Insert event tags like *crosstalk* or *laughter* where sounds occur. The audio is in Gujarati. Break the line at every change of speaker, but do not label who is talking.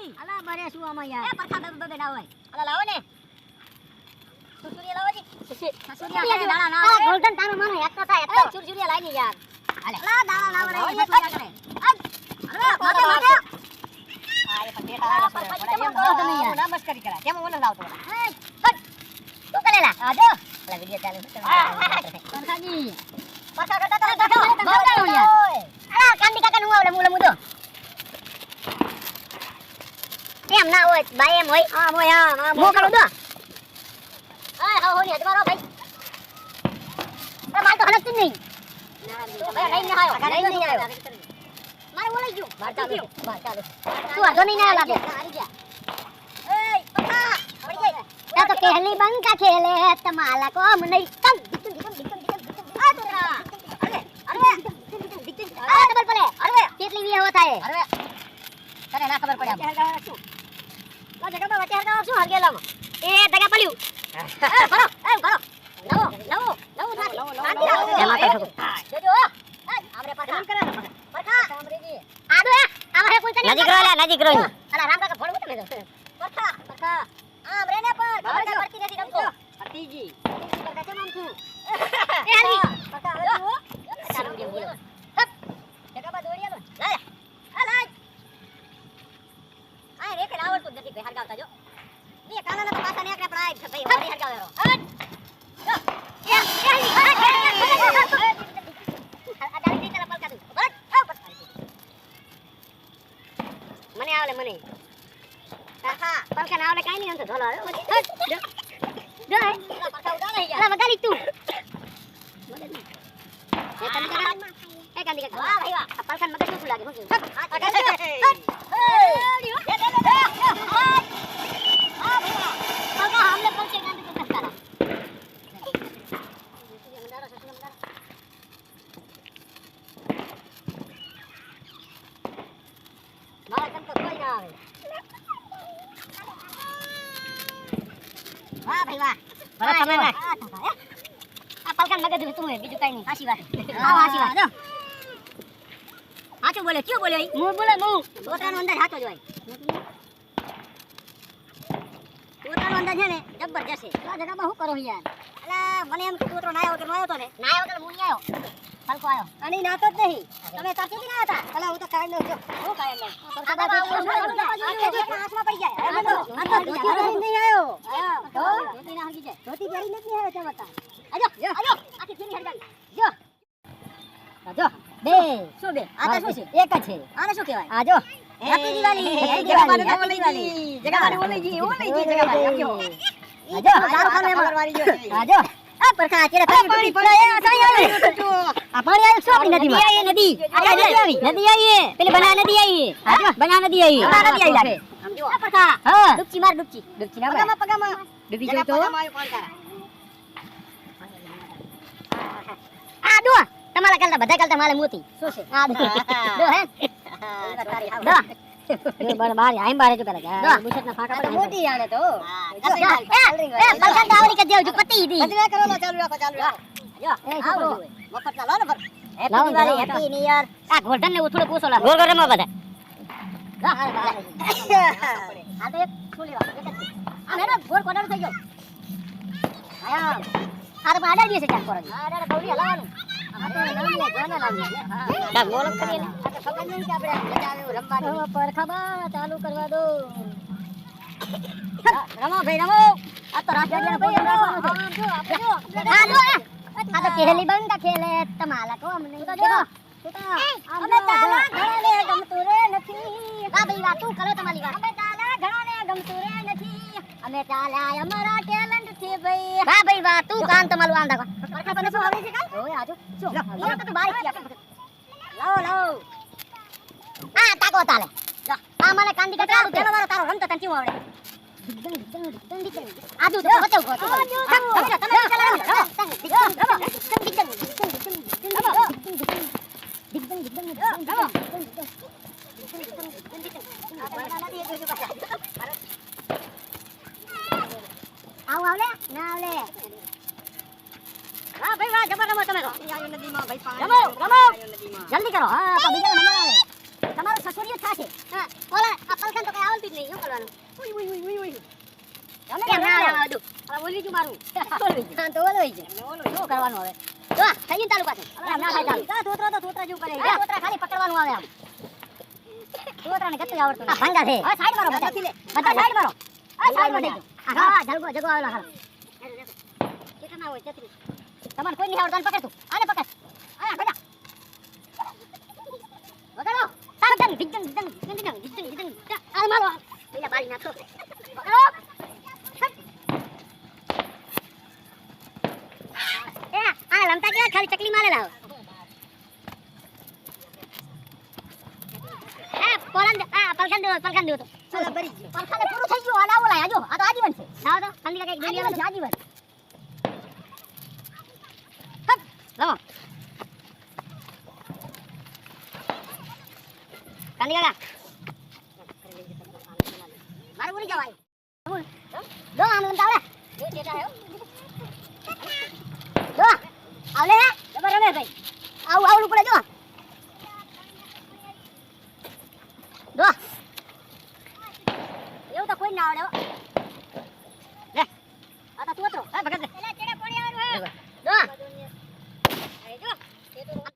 નહીં.
અલા બરે શું આમાં
એ પરખા બે બે ના હોય
અલા લાવો ને.
સુસુરિયા લાવો જી.
સુસુરિયા
ના
ના
ના
ગોલ્ડન તારો માનો હેક તો થાય તો. સુરસુરિયા લાઈ ને યાર. હાલે.
અલા દાણા
લાવો, રે
સુસુરિયા કરે અરે માથે માથે
આ એ પટેટા.
આ,
પણ એમ
આ,
તમે
આ,
યાર. ના કરા. કેમ ઓને લાવતો
હે હટ.
તું કલેલા
આ જો.
અલા વિડિયો ચાલુ છે.
પરખાજી
પાછા કરતા
અરે,
તા,
કાકા,
પાછા.
કાકા,
બહુ યાર. અલા, કાંદી કાકા નું આવડે, મુલે મુદો. એમ બાય એમ હોય
આ મોય આ આ
મો કરો દો
આ હા હોની હજમારો ભાઈ
અરે માર તો હલત જ નહીં
લઈને નહીં આવ્યો
લઈને નહીં આવ્યો.
મારે ઓલાઈ ગયું
બાર ચાલુ
ગયું
ચાલુ તું વાંધો નહીં ના લાગે
હારી ગયા એય પપ્પા પડી ગઈ
ત્યાં તો કેહલી બંકા ખેલે તમાલા કોમ નહીં તમ
દિકન દિકન દિકન દિકન આ તોરા અરે અરે દિકન દિકન
આ ડબલ પડે
અરે
કેટલી વી હવા થાય
અરે તને ના ખબર પડે વચ્ચે શું
એ
એ ભરો એ ભરો જોજો આમરે.
આદુ કોઈ તને
નજીક રહો નજીક રહો.
અલા રામ કાકા ફોન મૂકે મેં
પરખા પરખા આમરે ને પણ પડતી નથી રમતો
ભતીજી
પરખા કેમ છું
એ હાલી.
પરખા હવે જુઓ.
ચાલુ કેમ બોલો
જગા બા દોડી આલો ને. લાય. આ લાય. આ રેખે આવડતું જ નથી ભાઈ હરગાવતા જો ની કાનાના તો પાછા નીકળે પણ આ ભાઈ હોરી હરગાવેરો હટ. જો. એ, એ હાલી. હટ, હટ, હટ, હટ. આ ડાળી દઈ તારા પલકા તું. હટ. આ પલકા.
મને આવડે મને
પરખા.
પલકા ના આવડે કાઈ નહીં આમ તો ઢોલો આવ્યો મને જો જો હે.
પેલા પરખા ઉડા નહીં
અલા
યાર.
વગાડી તું એ કાંદી કાકા એ કાંદી કાકા
વાહ ભાઈ વાહ.
આ પલકાને મગજ શું લાગે શું
હટ.
કહેવું?
આ કરજો. હટ. એ, દે, દે, દે, દે. વાહ.
તારા
ના ભાઈ વાહ
વાહ, તમે વાહ.
આ થતા, હે?
આ પલકાને મગજ તું બીજું કઈ નહીં
સાચી વાત
આવો, સાચી વાત.
હાચું બોલે બોલ્યો બોલે
હું બોલે હું
પોતાનો અંદાજ હાચો જ હોય પોતાનો અંદાજ છે ને જબરજસ્ત છે
આ જગ્યામાં શું કરો યાર
અલા મને એમ કે પોતરો નાયો કે નાયો તો ને
નાયો તો હું આવ્યો પલકો આવ્યો
અને નાતો જ નહીં તમે ત્યાંથી ના હતા અલા હું તો કાઈ લઉં જો હું કાઈ લઉં
આ બાબા આવું શું કરું?
પડી જાય આ તો નહીં
ના હરગી જાય
ધોતી પહેરીને જ તે બતા આજો આજો આખી ફેરી હરગાવી જો.
આજો
બે. શું બે? આ તો શું છે?
એક જ છે.
આને શું કહેવાય?
આ જો
હેપી દિવાળી
હેપી
દિવાળી તો
Diwali,
ઓલી
Happy
જી ઓલી જી ઓલી જી જગાબાને આમ જો
આ જો
દારૂ ખાનું એમાં.
આ
પરખા અત્યારે
આ પાણી પડે આ સાઈ આવે આ પાણી આવે શું આપણી
નદી આવી નદી.
આવી.
નદી આવી. પેલી બના નદી આવી.
આ
બના નદી આવી.
બના નદી આવી લાગે.
સમજો આ પરખા
હા.
ડૂબકી માર ડૂબકી.
ડૂબકી ના
પગામાં પગામાં.
ડૂબી
જગા
જાય તો આ દો તમારા કરતા બધા કરતા મારે મોતી
શું છે
આ દો દો હે. દો
એ બાર આઈ બારે જો પેલા
દો.
બુશર્ટના ફાંકા
આ તો
પડે
મોટી આને તો
હા,
જો,
જો. એ, પલકા દાવરી કે દેવજો પતી દી
બધું કરો લો, ચાલુ રાખો ચાલુ રાખો જો
એ
આવો. જોઈએ. મફતના લો ને હેપી
લાવો,
હેપી ન્યુ યર
આ ગોલ્ડન ને થોડું પૂછો
ગોળ ગોળ રમવા બધા
આ તો એક છોલી વા આ ગોળ કોડર થઈ ગયો? આયા. આ તો આડા દિવસે ચાલ કરો
આ દાડા બહુરી હલાવવાનું આ તો નવી લે જોને લાવી લે તો
કા ગોળ કરીએ ને
આ ચાલ્યા અમારા ટેલેન્ટથી ભાઈ.
વાહ ભાઈ વાહ તું કામ તમારું
પરખા શું આવડે છે કાલ?
ઓય આજો
શું તો બારી લાવો લાવો
આ તાકો તાલે. આ મને કાંદી
ચાલુ
ચાલુ
પેલો વારો તારો રમતો તને કેવું આવડે?
આજુ તો બતાવ કો
તમે તમે ચલાવો રમો
આવ આવલે ના આવલે
હા ભાઈ વાહ જબર રમો તમે તો
રમો રમો જલ્દી કરો. હા તો બીજા નંબર આવે. તમારો સસુરિયો થાશે. હા ઓલા આ પલકન તો કઈ આવે
આવતી જ નહીં. શું કરવાનું?
ઉઈ ઉઈ ઉઈ ઉઈ ઉઈ.
એમ ના આવવા દઉં
હવે ઓલવી ગયું મારું.
હા, તો હોય છે.
શું કરવાનું હવે?
જો થઈ ગયું ચાલુ પાછું.
ના થાય ચાલુ. આ તોતરા તો તોતરા જેવું કરે. આ તોતરા ખાલી પકડવાનું આવે આમ. *laughs* તોતરાને ગતું આવડતું
આ ભાંગા છે.
હવે સાઈડ મારો બધા સાઈડ મારો. જગો આવેલો હાલ
કેટલા હોય? છત્રીસ
તમારે કોઈ નહીં આવડતો પકડ. તું આને પકડ. આ બધા પકડો તાર જંગ દિજંગ દિજંગ દિજંગ દિજંગ દિજંગ આ મારો.
પેલા બારી નાખો.
પકડો.
એ આ લમતા કે ખાલી ચકલી મારે લાવ. એ પોલંદ આ પલખન દો તો.
ચાલો ભરી ગયો પરખાને પૂરું થઈ ગયું. આના ઓલા આજો. આ તો આજીવન છે.
લાવો તો. ઠંડી લાગે એક
આજીવન છે
લાવો. કાંદી કાકા.
મારું ઉડી જવાય. દો આમ લમતા આવે.
જો ચેટા હે
દો આવલે. เราแล้ว